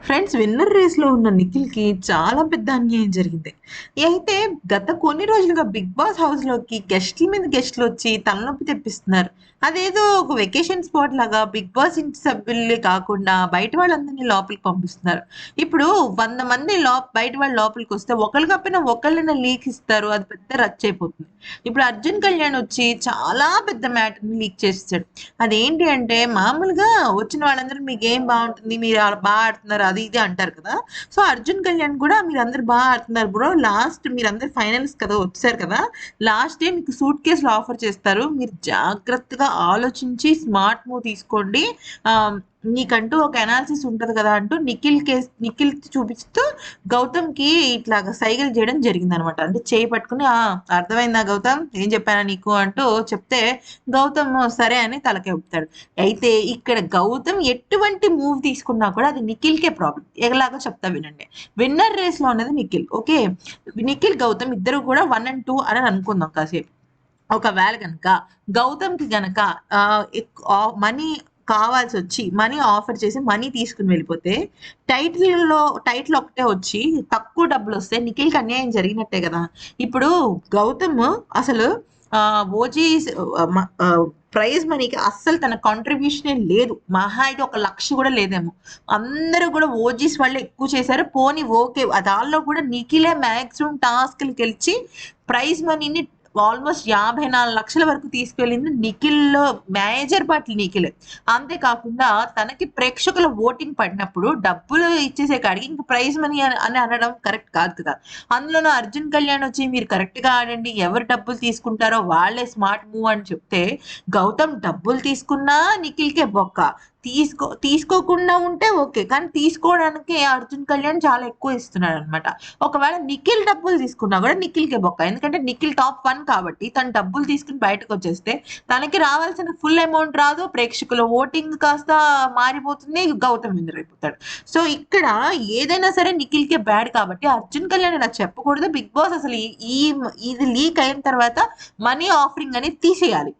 Friends winner రేస్‌లో ఉన్న నిఖిల్‌కి చాలా పెద్ద అన్యాయం జరిగింది. అయితే గత కొన్ని రోజులుగా 'బిగ్ బాస్' హౌస్‌లోకి గెస్ట్‌ల మీద గెస్ట్‌లొచ్చి తలనొప్పి తెప్పిస్తున్నారు. అదేదో ఒక వెకేషన్ స్పాట్ లాగా 'బిగ్ బాస్' ఇంటి సభ్యులే కాకుండా బయట వాళ్ళందరిని లోపలికి పంపిస్తున్నారు. ఇప్పుడు వంద మంది లోప్ బయట వాళ్ళు లోపలికి వస్తే ఒకళ్ళు కప్పిన ఒకళ్ళైనా లీక్ ఇస్తారు. అది పెద్ద రచ్ అయిపోతుంది ఇప్పుడు 'అర్జున్ కళ్యాణ్' వచ్చి చాలా పెద్ద మ్యాటర్‌ని లీక్ చేసేసాడు. అదేంటి అంటే మామూలుగా వచ్చిన వాళ్ళందరూ మీకు ఏం బాగుంటుంది మీరు బాగా ఆడుతున్నారు అది ఇది అంటారు కదా! సో 'అర్జున్ కళ్యాణ్' కూడా మీరందరూ బాగా ఆడుతున్నారు బ్రో లాస్ట్ మీరందరూ ఫైనల్స్ కదా! వచ్చేసారు కదా! లాస్ట్ డే మీకు సూట్ కేస్‌లు ఆఫర్ చేస్తారు. మీరు జాగ్రత్తగా ఆలోచించి స్మార్ట్ మూవ్ తీసుకోండి. నీకంటూ ఒక అనాలిసిస్ ఉంటది కదా! అంటూ నిఖిల్ కేస్ నిఖిల్ చూపిస్తూ గౌతమ్‌కి ఇట్లాగా సైగలు చేయడం జరిగిందనమాట. అంటే చేయి పట్టుకుని "ఆ! అర్థమైందా గౌతమ్? ఏం చెప్పానా నీకు?" అంటూ చెప్తే గౌతమ్ సరే అని తలకాయ అయితే ఇక్కడ గౌతమ్ ఎటువంటి మూవ్ తీసుకున్నా కూడా అది నిఖిల్‌కే ప్రాబ్లమ్. ఎలాగో చెప్తా వినండి. విన్నర్ రేస్‌లో ఉన్నది నిఖిల్. ఓకే. నిఖిల్, గౌతమ్ ఇద్దరు కూడా వన్ అండ్ టూ అని అనుకుందాం కాసేపు. ఒకవేళ కనుక గౌతమ్‌కి గనక మనీ కావాల్సి వచ్చి మనీ ఆఫర్ చేసి మనీ తీసుకుని వెళ్ళిపోతే టైటిల్‌లో టైటిల్ ఒకటే వచ్చి తక్కువ డబ్బులు వస్తే నిఖిల్‌కి అన్యాయం జరిగినట్టే కదా ఇప్పుడు గౌతమ్ అసలు ఓజీ ఓజీస్ ప్రైజ్ మనీకి అస్సలు తన కాంట్రిబ్యూషనే లేదు. మహా అయితే ఒక లక్ష కూడా లేదేమో. అందరూ కూడా ఓజీస్ వాళ్ళే ఎక్కువ చేశారు. పోనీ ఓకే. దానిలో కూడా నిఖిలే మాక్సిమం టాస్క్‌లు గెలిచి ప్రైజ్ మనీని ఆల్‌మోస్ట్ 54,00,000 వరకు తీసుకెళ్ళింది నిఖిల్‌లో మేజర్ పార్టీ నిఖిల్ అంతే కాకుండా తనకి ప్రేక్షకుల ఓటింగ్ పడినప్పుడు డబ్బులు ఇచ్చేసే కాడికి ఇంకా ప్రైజ్ మనీ అని అని అనడం కరెక్ట్ కాదు కదా! అందులోనూ 'అర్జున్ కళ్యాణ్' వచ్చి మీరు కరెక్ట్‌గా ఆడండి. ఎవరు డబ్బులు తీసుకుంటారో వాళ్ళే స్మార్ట్ మూవ్ అని చెప్తే గౌతమ్ డబ్బులు తీసుకున్నా నిఖిల్‌కే బొక్క. తీసుకో తీసుకోకుండా ఉంటే ఓకే. కానీ తీసుకోవడానికి 'అర్జున్ కళ్యాణ్' చాలా ఎక్కువ ఇస్తున్నాడనమాట. ఒకవేళ నిఖిల్ డబ్బులు తీసుకున్నా కూడా నిఖిల్‌కే బొక్క. ఎందుకంటే నిఖిల్ టాప్ వన్ కాబట్టి తను డబ్బులు తీసుకొని బయటకొచ్చేస్తే తనకి రావాల్సిన ఫుల్ అమౌంట్ రాదు. ప్రేక్షకుల ఓటింగ్ కాస్త మారిపోతుంది. గౌతమ్ విన్నర్ అయిపోతాడు. సో ఇక్కడ ఏదైనా సరే నిఖిల్‌కే బ్యాడ్ కాబట్టి 'అర్జున్ కళ్యాణ్' ఇలా చెప్పకూడదు. 'బిగ్ బాస్' అసలు ఈ ఈ ఇది లీక్ అయిన తర్వాత మనీ ఆఫరింగ్ అనేది తీసేయాలి.